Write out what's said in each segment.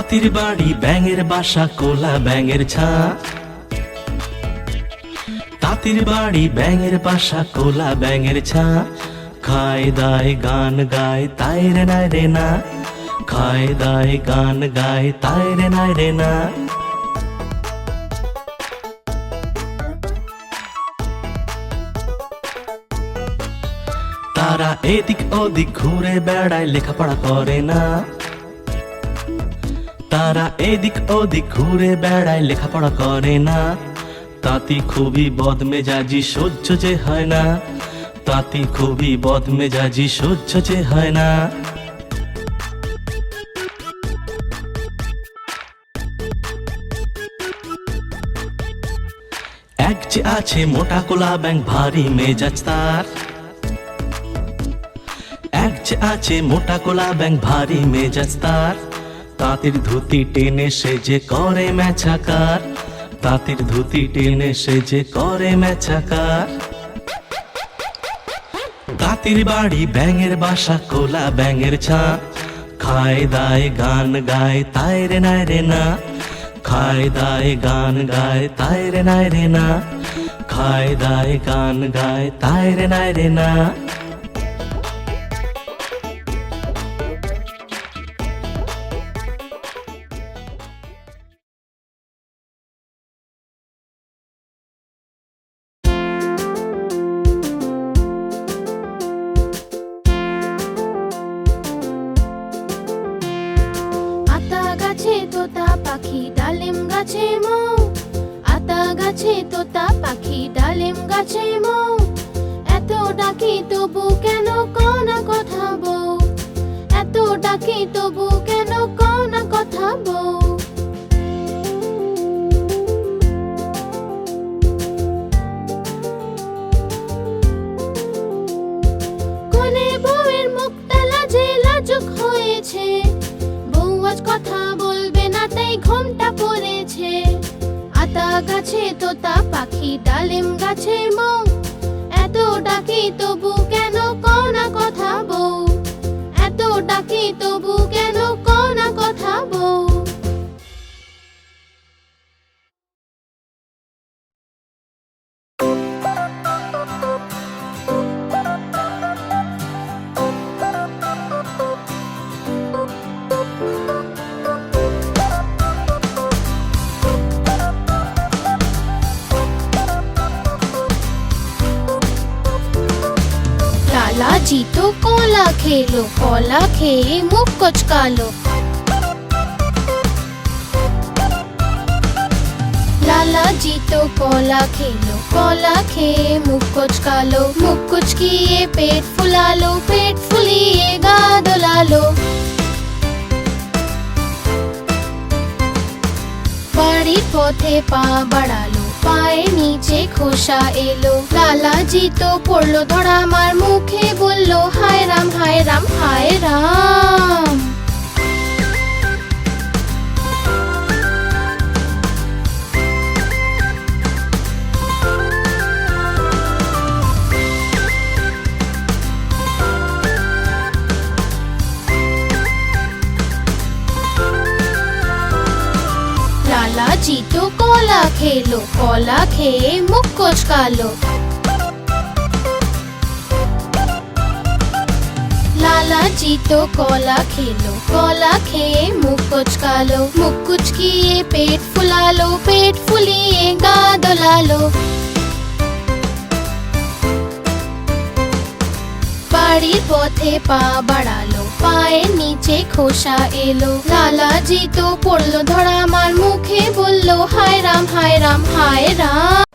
তাঁতির বাড়ি, ব্যাঙের বাসা, কোলা ব্যাঙের ছা তাঁতির বাড়ি, ব্যাঙের বাসা, কোলা ব্যাঙের ছা খায় দায় গান গায়, তাই রে নাই রে না। খায় দায় গান গায়, তাই রে নাই রে না। তারা এদিক ওদিক ঘুরে বেড়ায়, লেখাপড়া করে না। তারা এদিক ওদিক ঘুরে বেড়ায়, লেখাপড়া করে না। তাতি খুবই বদমেজাজি, সহ্য যে হয় না। তাতি খুবই বদমেজাজি, সহ্য যে হয় না। এক যে আছে মোটা কোলা ব্যাং ভারী মেজাজ তার। এক যে আছে মোটা কোলা ব্যাং ভারী মেজাজ তার। তাঁতির ধুতি টেনে সে যে করে মেছাকার তাঁতির ধুতি টেনে সে যে করে মেছাকার তাঁতির বাড়ি ব্যাঙের বাসা, কোলা ব্যাঙের ছা। খায় দায় গান গায়, তাই রে নাই রে না। খায় দায় গান গায়, তাই রে নাই রে না। খায় দায় গান গায়, তাই রে নাই রে না। গাছে তোতা পাখি ডালিম গাছে মৌ। এত ডাকি তবু কেন কনা কথা বউ? এত ডাকি তবু কেন খেয়ে মুখ কচকালো লালা জি তো কলা খেলো কলা খেয়ে মুখ কচকালো মুখ কুচকিয়ে পেট ফুলালো পেট ফুলিয়ে গা দোলালো বাড়ির পথে পা বাড়ালো পায়ের নিচে খোসা এলো লালাজি তো পড়ল ধরা আমার মুখে বলল, হায় রাম হায় রাম হায় রাম। লালাজি তো কলা খেলো কলা খেয়ে মুখ কচকালো লালাজি তো কলা খেলো কলা খেয়ে মুখ কচকালো মুখ কুচকিয়ে পেট ফুলালো পেট ফুলিয়ে গা দোলালো বাড়ির পথে পা বাড়ালো পায়ের নিচে খোসা এলো লালাজি তো পড়ল ধরা আমার মুখে বলল, হায় রাম হায় রাম হায় রাম।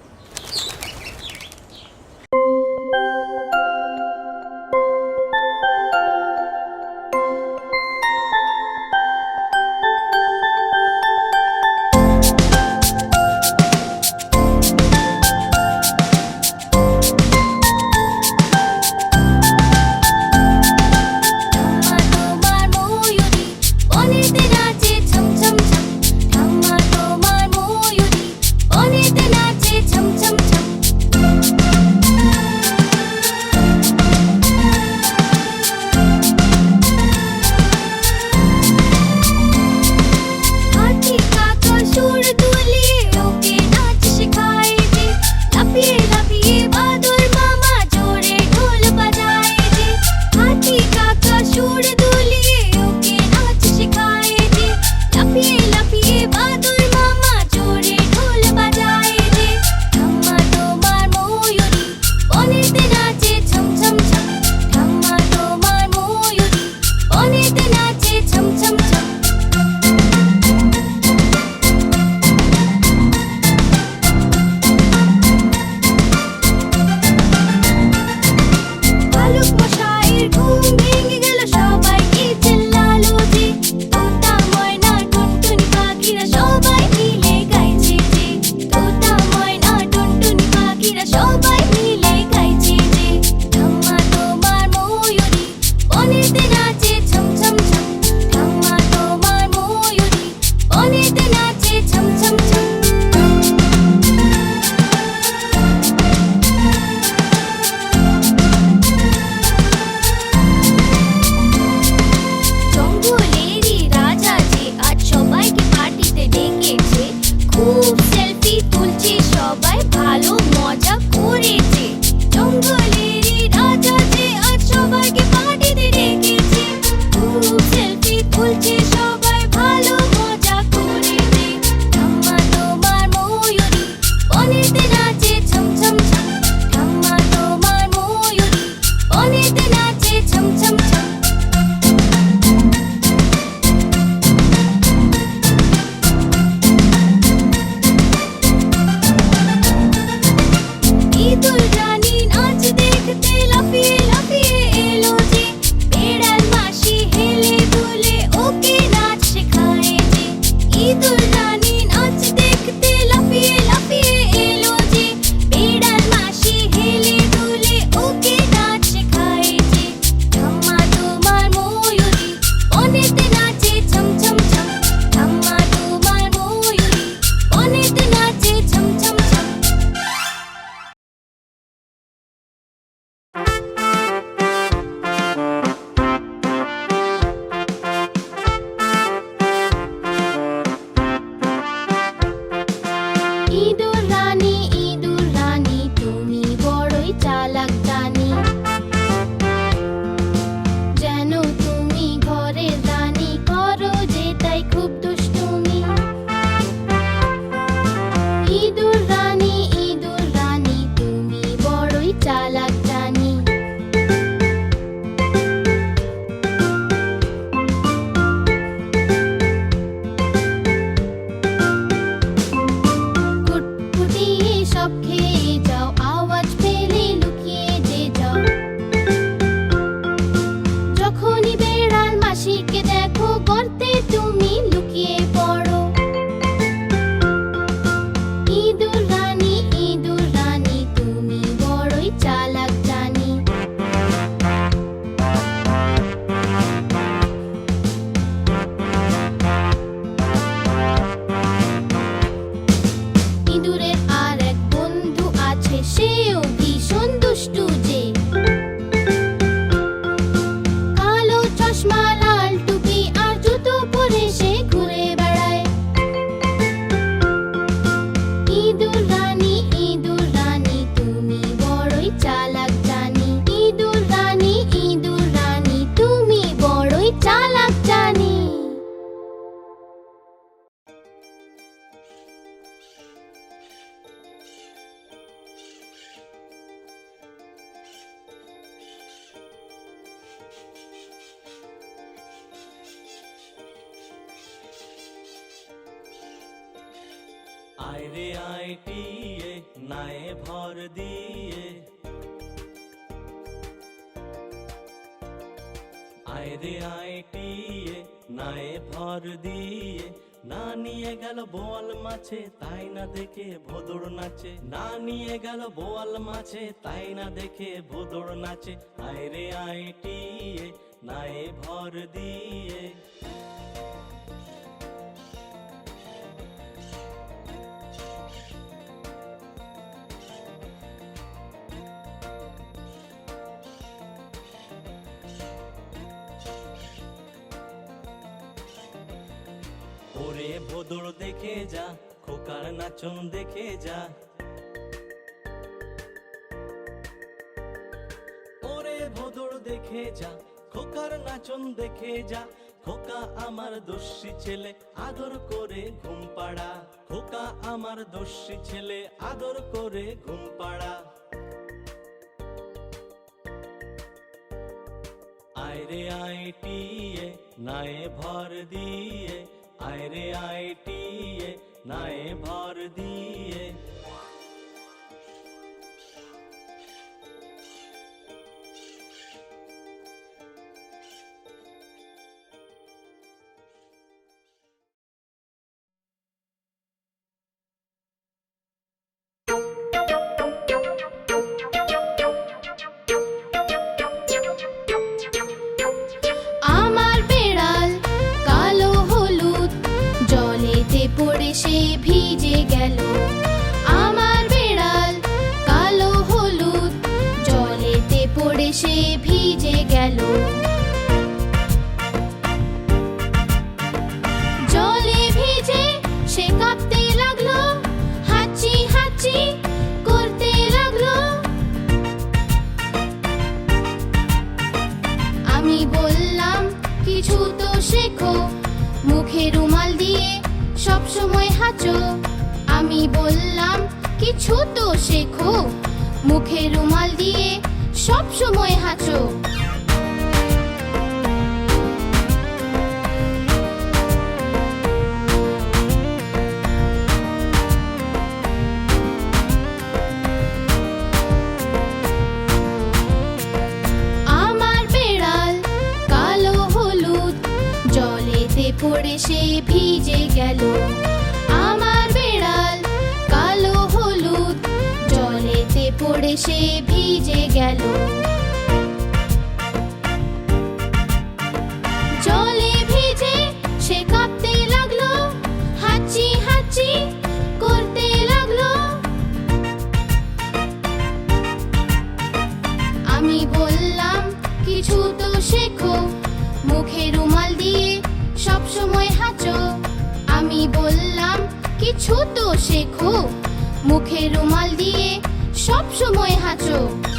আইরে আইটিয়ে, নায়ে ভর দিয়ে। না নিয়ে গেল বোয়াল মাছে, তাই না দেখে ভোদর নাচে। না নিয়ে গেল বোয়াল মাছে, তাই না দেখে ভোদর নাচে। আইরে আইটিয়ে, নায়ে ভর দিয়ে। খোকার দেখে যা। ওরে ভোদর দেখে যা, খোকার নাচন দেখে যা। খোকা আমার দোষী ছেলে, আদর করে ঘুম পাড়া। খোকা আমার দোষী ছেলে, আদর করে ঘুম পাড়া। আইরে আইটিয়ে নায়ে ভর দিয়ে। আইরে আইটিয়ে নায়ে ভর দিয়ে পড়ে সে ভিজে গেল। সময় হাঁচো। আমি বললাম, কিছু তো শেখো। মুখে রুমাল দিয়ে সব সময় হাঁচো। পড়ে সে ভিজে সব সময় হাঁচো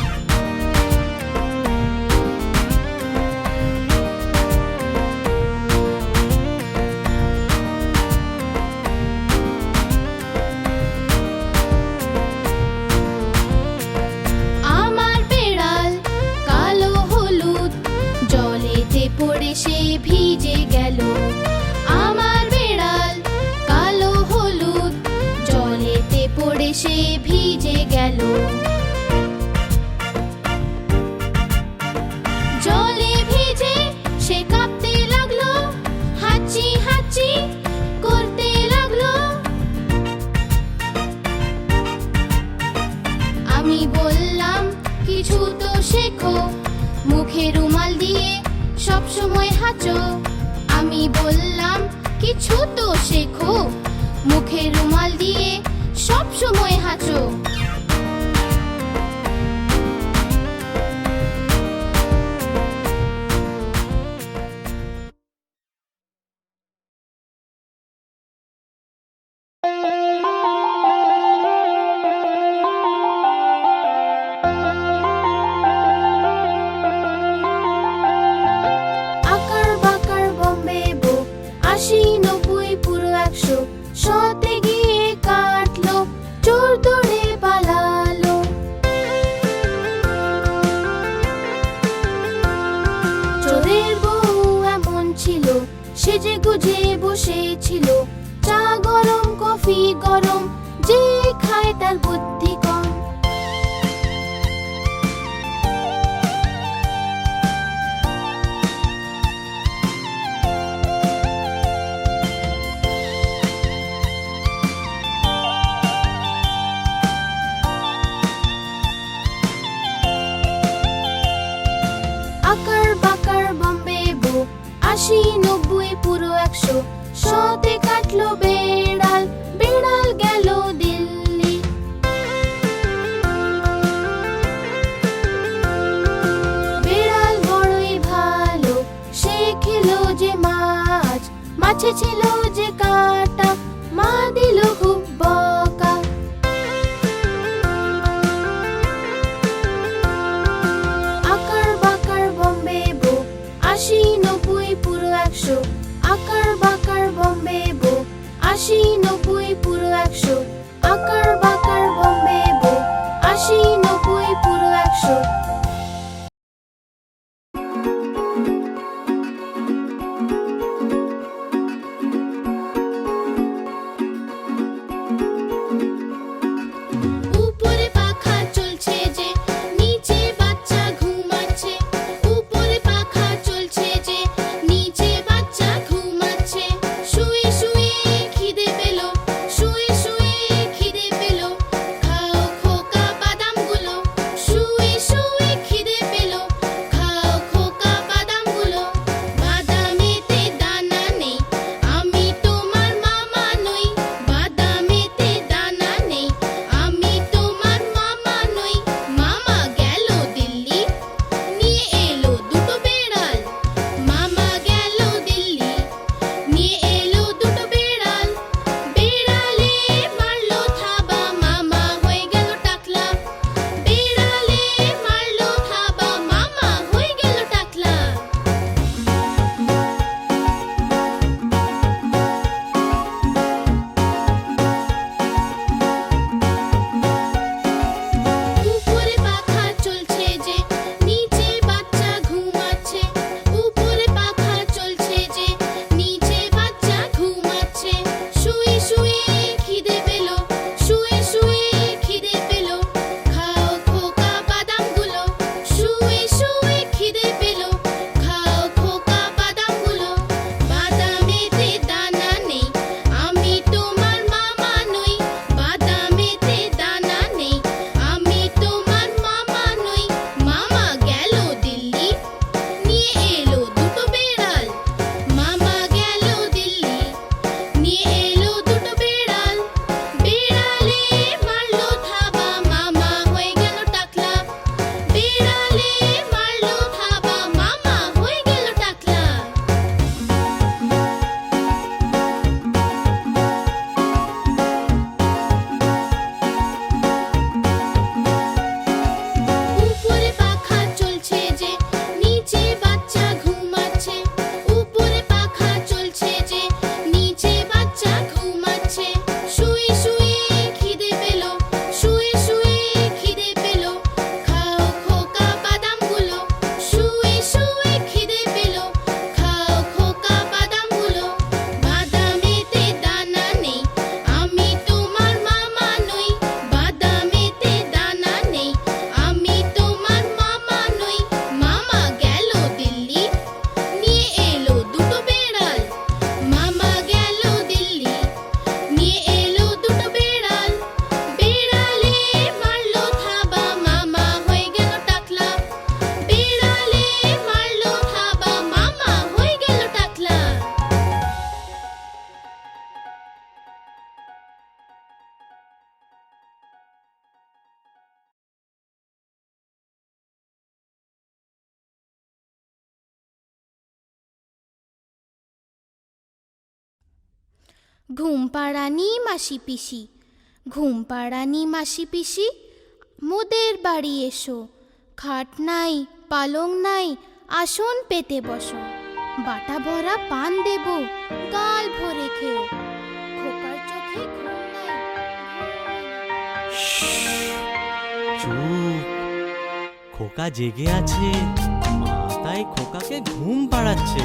সময় হাঁচো। আমি বললাম কিছু তো শেখো। মুখে রুমাল দিয়ে সব সময় হাঁচো। সেজে গুজে বসেছিল। চা গরম কফি গরম ঘুম পাড়ানি মাসি পিসি ঘুম পাড়ানি মাসি পিসি, মোদের বাড়ি এসো, খাট নাই, পালং নাই, আসন পেতে বসো, বাটা ভরা পান দেব, গাল ভরে খেও, খোকার চোখে ঘুম নাই খোকা জেগে আছে মা তাই খোকাকে ঘুম পাড়াচ্ছে।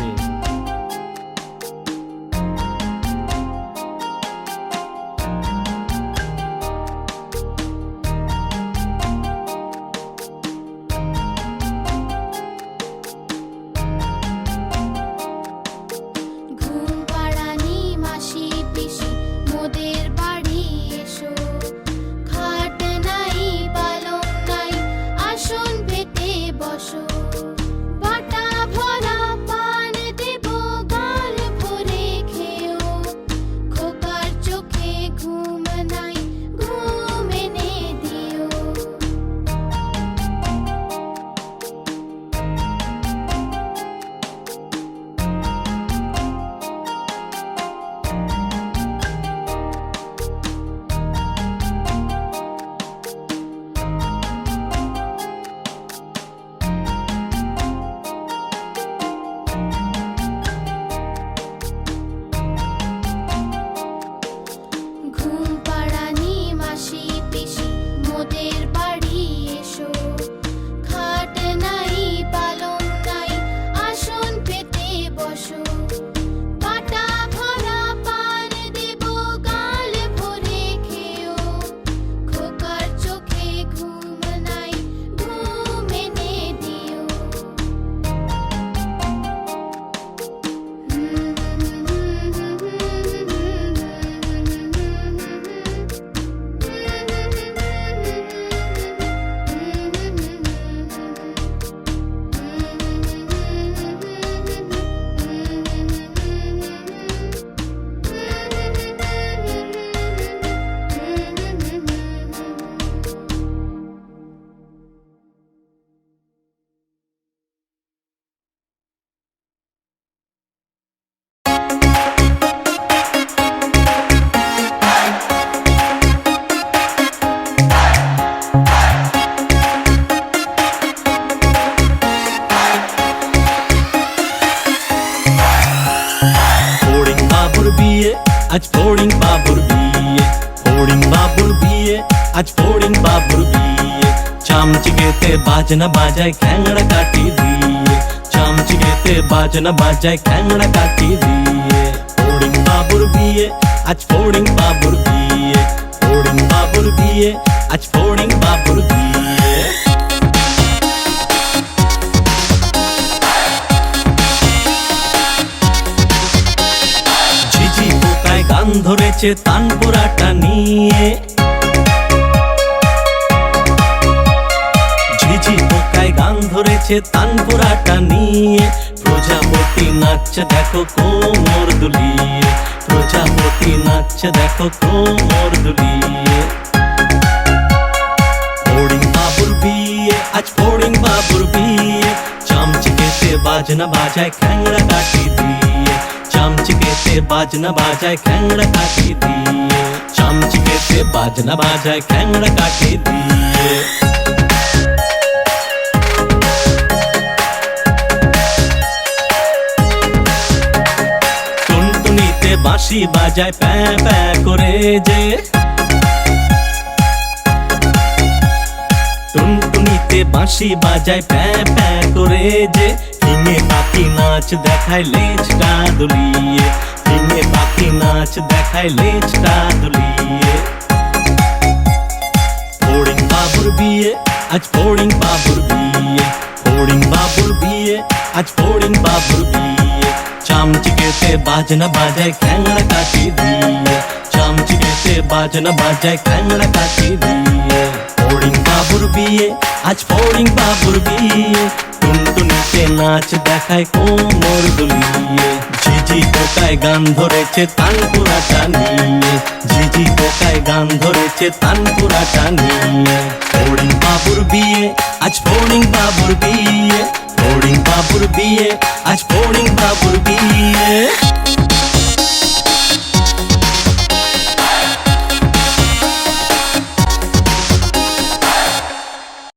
বিয়ে আজ ফড়িং বাবুর বিয়ে ফড়িং বাবুর বিয়ে আজ ফড়িং বাবুর বিয়ে চামচিকেতে বাজনা বাজায় খ্যাংড়া কাটি দিয়ে চামচিকেতে বাজনা বাজায় খ্যাংড়া কাটি দিয়ে ফড়িং বাবুর বিয়ে আজ ফড়িং বাবুর বিয়ে ফড়িং বাবুর বিয়ে আজ ফড়িং বাবুর বিয়ে ঝিঝি ধরেছে তানপুরাটা নিয়ে। ঝিঝি পোকায় গান ধরেছে তানপুরাটা নিয়ে। প্রজাপতি নাচছে দেখো কোমর দুলিয়ে। প্রজাপতি নাচছে দেখো কোমর দুলিয়ে। ফড়িং বাবুর বিয়ে, আজ ফড়িং বাবুর বিয়ে। চামচিকেতে বাজনা বাজায় চামচিকেতে বাজনা বাজায় খ্যাংড়া কাটি দিয়ে চামচিকেতে বাজনা বাজায় খ্যাংড়া কাটি দিয়ে টুনটুনিতে বাঁশি বাজায় প্যাঁ প্যাঁ করে যে টুনটুনিতে বাঁশি বাজায় প্যাঁ প্যাঁ করে যে হিঙে পাখি নাচ দেখায় লেজটা দুলিয়ে হিঙে পাখি নাচ দেখায় লেজটা দুলিয়ে ফড়িং বাবুর বিয়ে আজ ফড়িং বাবুর বিয়ে ফড়িং বাবুর বিয়ে আজ ফড়িং বাবুর বিয়ে চামচিকেতে বাজনা বাজায় খ্যাংড়া কাটি দিয়ে চামচিকেতে বাজনা বাজায় খ্যাংড়া কাটি দিয়ে ফড়িং বাবুর বিয়ে আজ ফড়িং বাবুর বিয়ে টুনটুনিতে নাচ দেখায় কোমর দুলিয়ে ঝিঝি পোকায় গান ধরেছে তানপুরাটা নিয়ে জিজি পোকায় গান ধরেছে তানপুরাটা নিয়ে ফড়িং বাবুর বিয়ে, আজ ফড়িং বাবুর বিয়ে। ফড়িং বাবুর বিয়ে, আজ ফড়িং বাবুর বিয়ে।